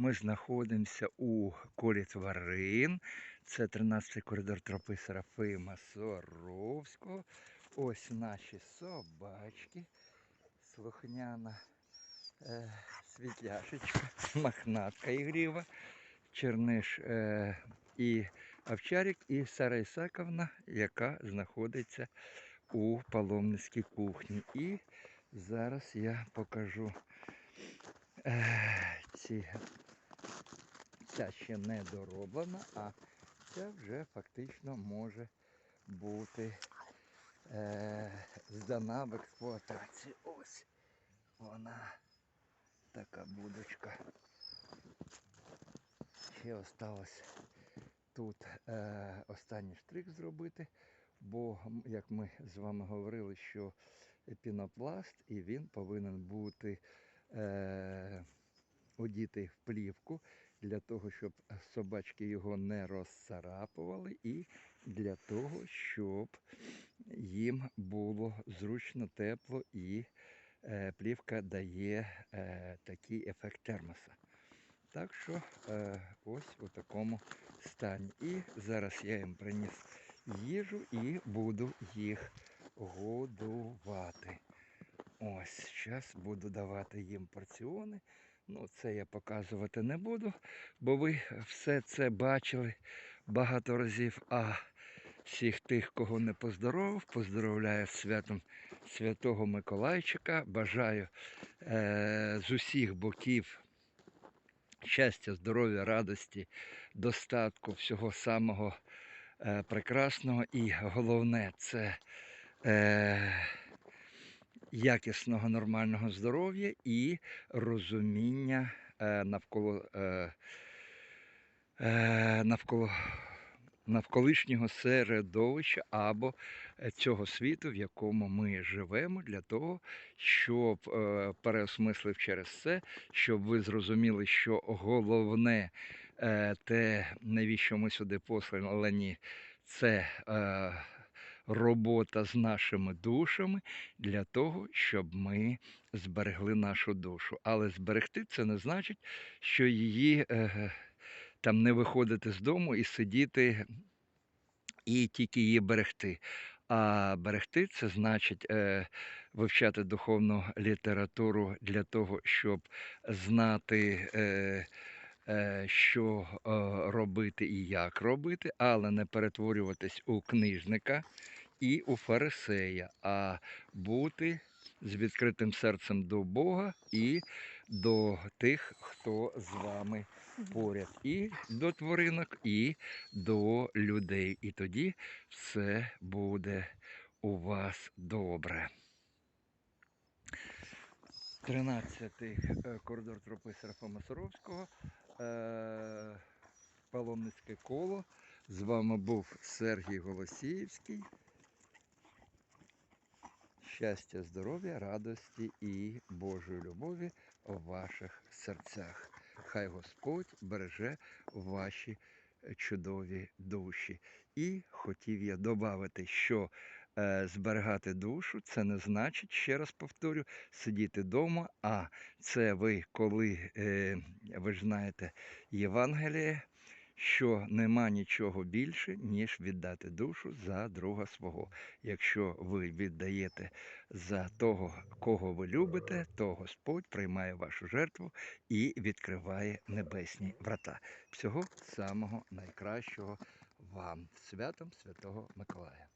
Ми знаходимося у колі тварин. Це 13-й коридор тропи Серафима Соровського. Ось наші собачки. Слухняна е, світляшечка, мохнатка ігріва, черниш е, і овчарик, і Сара Ісаковна, яка знаходиться у паломницькій кухні. І зараз я покажу е, ці. Ця ще не дороблена, а ця вже фактично може бути е, здана в експлуатацію. Ось вона така будочка. Ще осталось тут е, останній штрих зробити, бо, як ми з вами говорили, що пінопласт і він повинен бути е, одітий в плівку для того, щоб собачки його не розцарапували, і для того, щоб їм було зручно, тепло і е, плівка дає е, такий ефект термоса. Так що е, ось у такому стані. І зараз я їм приніс їжу і буду їх годувати. Ось, зараз буду давати їм порціони. Ну, це я показувати не буду, бо ви все це бачили багато разів. А всіх тих, кого не поздоровив, поздоровляю з святом Святого Миколайчика. Бажаю е, з усіх боків щастя, здоров'я, радості, достатку, всього самого е, прекрасного. І головне це е, якісного нормального здоров'я і розуміння е, навколо, е, е, навколо навколишнього середовища або цього світу, в якому ми живемо, для того, щоб переосмислив через це, щоб ви зрозуміли, що головне те, навіщо ми сюди послані, це робота з нашими душами для того, щоб ми зберегли нашу душу. Але зберегти це не значить, що її е, там не виходити з дому і сидіти і тільки її берегти. А берегти це значить е, вивчати духовну літературу для того, щоб знати, е, е, що е, робити і як робити, але не перетворюватись у книжника і у фарисея, а бути з відкритим серцем до Бога і до тих, хто з вами поряд, і до тваринок, і до людей. І тоді все буде у вас добре. 13-й е, коридор тропи Серафима Саровського, е, паломницьке коло. З вами був Сергій Голосіївський. Щастя, здоров'я, радості і Божої любові у ваших серцях. Хай Господь береже ваші е, чудові душі. І хотів я додати, що е, зберігати душу це не значить, ще раз повторю, сидіти вдома, а це ви, коли е, ви ж знаєте Євангеліє, що нема нічого більше, ніж віддати душу за друга свого. Якщо ви віддаєте за того, кого ви любите, то Господь приймає вашу жертву і відкриває небесні врата. Всього самого найкращого вам, святом Святого Миколая.